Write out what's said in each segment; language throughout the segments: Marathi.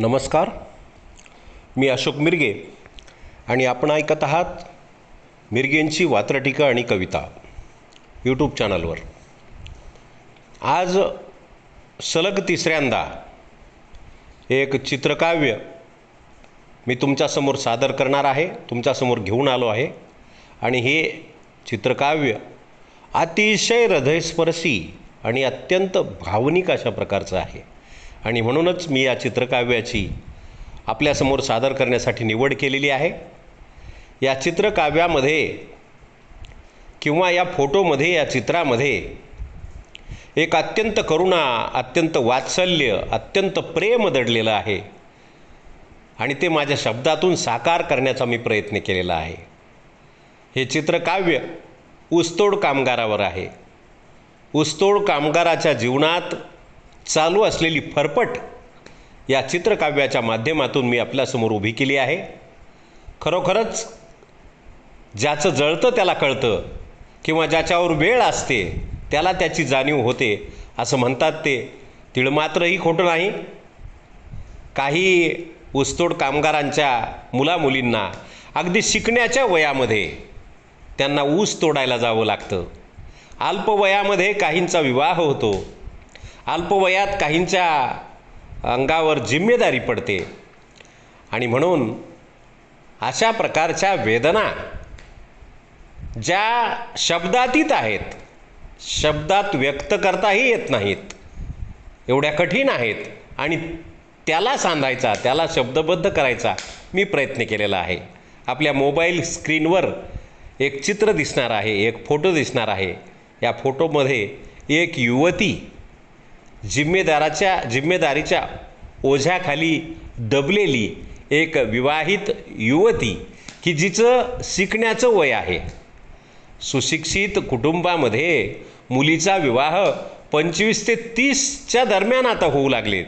नमस्कार. मी अशोक मिरगे आणि आपण ऐकत आहात मिरगेंची वात्रटिका आणि कविता यूट्यूब चॅनलवर आज सलग तिसऱ्यांदा एक चित्रकाव्य मी तुमच्यासमोर सादर करणार आहे तुमच्यासमोर घेऊन आलो आहे आणि हे चित्रकाव्य अतिशय हृदयस्पर्शी आणि अत्यंत भावनिक अशा प्रकारचं आहे. आणि म्हणूनच मी या चित्रकाव्याची आपल्यासमोर सादर करण्यासाठी निवड केलेली आहे. या चित्रकाव्यामध्ये किंवा या फोटोमध्ये या चित्रामध्ये एक अत्यंत करुणा अत्यंत वात्सल्य अत्यंत प्रेम दडलेलं आहे. आणि ते माझ्या शब्दातून साकार करण्याचा मी प्रयत्न केलेला आहे. हे चित्रकाव्य ऊसतोड कामगारावर आहे. ऊसतोड कामगाराच्या जीवनात चालू असलेली फरफट या चित्रकाव्याच्या माध्यमातून मी आपल्यासमोर उभी केली आहे. खरोखरच ज्याचं जळतं त्याला कळतं किंवा ज्याच्यावर वेळ असते त्याला त्याची जाणीव होते असं म्हणतात ते. तिळमात्रही खोटं नाही. काही ऊसतोड कामगारांच्या मुलामुलींना अगदी शिकण्याच्या वयामध्ये त्यांना ऊस तोडायला जावं लागतं. अल्पवयामध्ये काहींचा विवाह होतो. अल्पवयात काहींच्या अंगावर जिम्मेदारी पडते. आणि म्हणून अशा प्रकारच्या वेदना ज्या शब्दातीत आहेत शब्दात व्यक्त करताही येत नाहीत एवढ्या कठीण आहेत आणि त्याला सांधायचा त्याला शब्दबद्ध करायचा मी प्रयत्न केलेला आहे. आपल्या मोबाईल स्क्रीनवर एक चित्र दिसणार आहे एक फोटो दिसणार आहे. या फोटोमध्ये एक युवती जिम्मेदाराच्या जिम्मेदारीच्या ओझ्याखाली दबलेली एक विवाहित युवती की जिचं शिकण्याचं वय आहे. सुशिक्षित कुटुंबामध्ये मुलीचा विवाह पंचवीस ते तीसच्या दरम्यान आता होऊ लागलेत.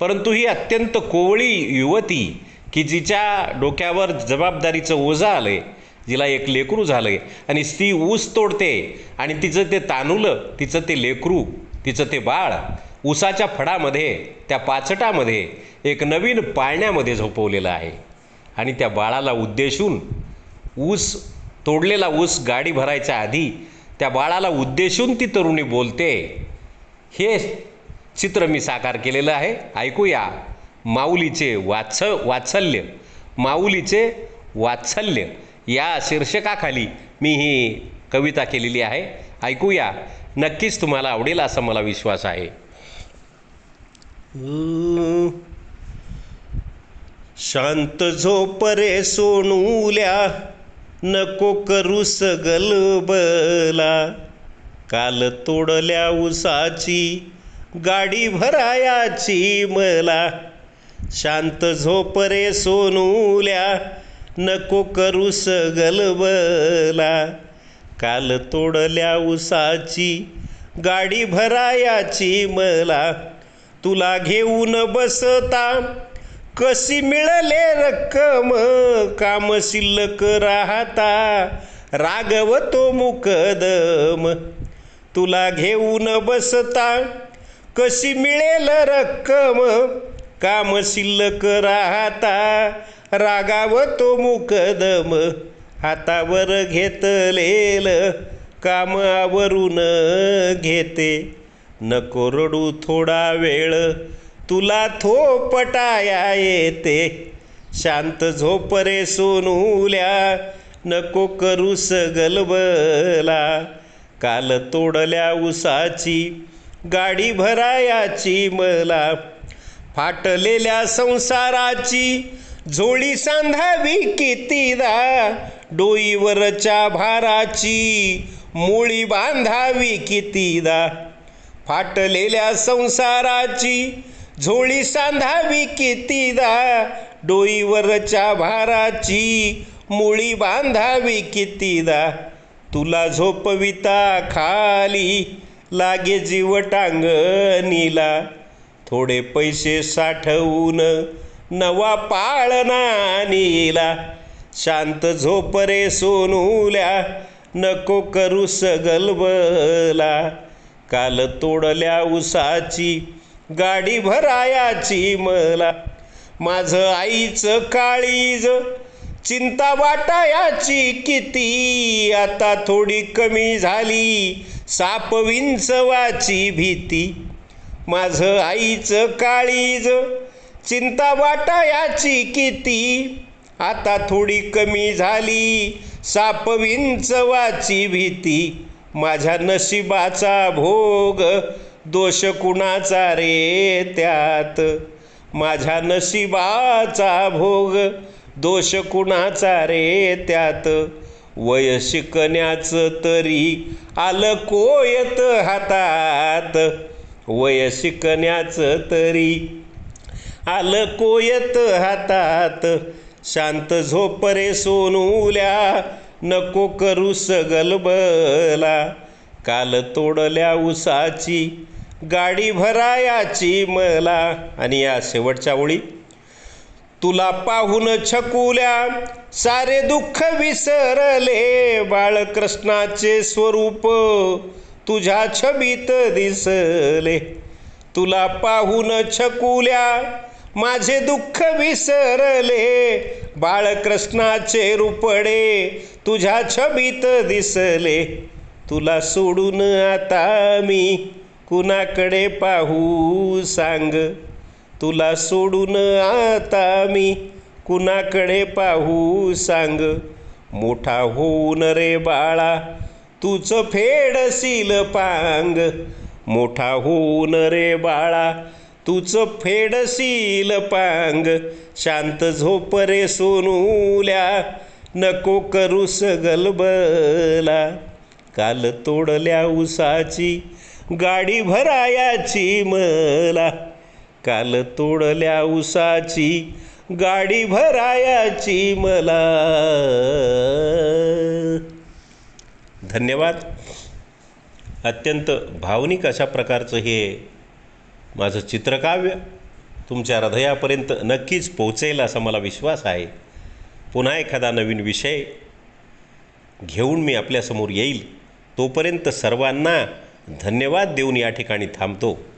परंतु ही अत्यंत कोवळी युवती की जिच्या डोक्यावर जबाबदारीचं ओझं आलं आहे जिला एक लेकरू झालं आहे आणि ती ऊस तोडते आणि तिचं ते तानुलं तिचं ते लेकरू तिचं ते बाळ ऊसाच्या फडामध्ये त्या पाचटामध्ये एक नवीन पाळण्यामध्ये झोपवलेलं आहे. आणि त्या बाळाला उद्देशून ऊस तोडलेला ऊस गाडी भरायच्या आधी त्या बाळाला उद्देशून ती तरुणी बोलते हे चित्र मी साकार केलेलं आहे. ऐकूया. माऊलीचे वात्स वात्सल्य. माऊलीचे वात्सल्य. या शीर्षकाखाली मी ही कविता केलेली आहे. ऐकूया. नक्कीच तुम्हाला आवडेल असा मला विश्वास आहे. शांत झोप रे सोनूल्या नको करू सगलबला काल तोडल्या उसाची गाडी भरायाची मला. शांत झोप रे सोनूल्या नको करू सगलबला काल तोडल्या उसाची गाडी भरायाची मला. तुला घेऊन बसता कशी मिळले रक्कम? काम शिल्लक राहता रागवतो मुकदम. तुला घेऊन बसता कशी मिळेल रक्कम? काम शिल्लक राहता रागावतो मुकदम. हातावर घेतलेल काम आवरून घेते. नको रडू थोडा वेळ तुला थोपटाया येते. शांत झोप रे सोनूल्या नको करू सगलबला. काल तोडल्या उसाची गाडी भरायाची मला. फाटलेल्या संसाराची झोळी सांधावी कितीदा. डोईवरच्या भाराची मुळी बांधावी कितीदा? फाटलेल्या संसाराची झोळी सांधावी कितीदा? डोईवरच्या भाराची मुळी बांधावी कितीदा? तुला झोपविता खाली लागे जीव टांगणीला थोडे पैसे साठवून नवा पाळणा नीला. शांत झोप रे सोनूल्या नको करू सगलबला काल तोडल्या उसाची गाडी भरायाची मला. माझं आईचं काळीज चिंता वाटायाची किती. आता थोडी कमी झाली साप विंचवाची भीती. माझं आईचं काळीज चिंता वाटायाची किती. आता थोडी कमी झाली. सापविंच वाची भीती. माझ्या नशिबाचा भोग. दोष कुणाचा रे त्यात? माझ्या नशिबाचा भोग. दोष कुणाचा रे त्यात? वय शिकण्याचं तरी आलं कोयत हातात. वय शिकण्याचं तरी आलं कोयत हातात. शांत झोप रे सोनूल्या नको करू सगलबला काल तोडल्या उसाची गाडी भरायाची मला. आणि या शेवटच्या ओळी. तुला पाहून छकुल्या सारे दुःख विसरले. बाळकृष्णाचे स्वरूप तुझ्या छबीत दिसले. तुला पाहून छकुल्या माझे दुःख विसरले बाळकृष्णाचे रूपडे तुझ्या छबीत दिसले. तुला सोडून आता मी कुणाकडे पाहू सांग? तुला सोडून आता मी कुणाकडे पाहू सांग? मोठा होऊन रे बाळा तूच फेडशील पांग. मोठा होऊन रे बाळा तूच फेडशील पांग. शांत झोप रे सोनूल्या नको करू सगलबला काल तोडल्या उसाची गाडी भरायाची मला. काल तोडल्या उसाची गाडी भरायाची मला. धन्यवाद. अत्यंत भावनिक अशा प्रकारचं हे माझं चित्रकाव्य तुमच्या हृदयापर्यंत नक्कीच पोहोचेल असा मला विश्वास आहे. पुन्हा एखादा नवीन विषय घेऊन मी आपल्यासमोर येईल तोपर्यंत सर्वांना धन्यवाद देऊन या ठिकाणी थांबतो.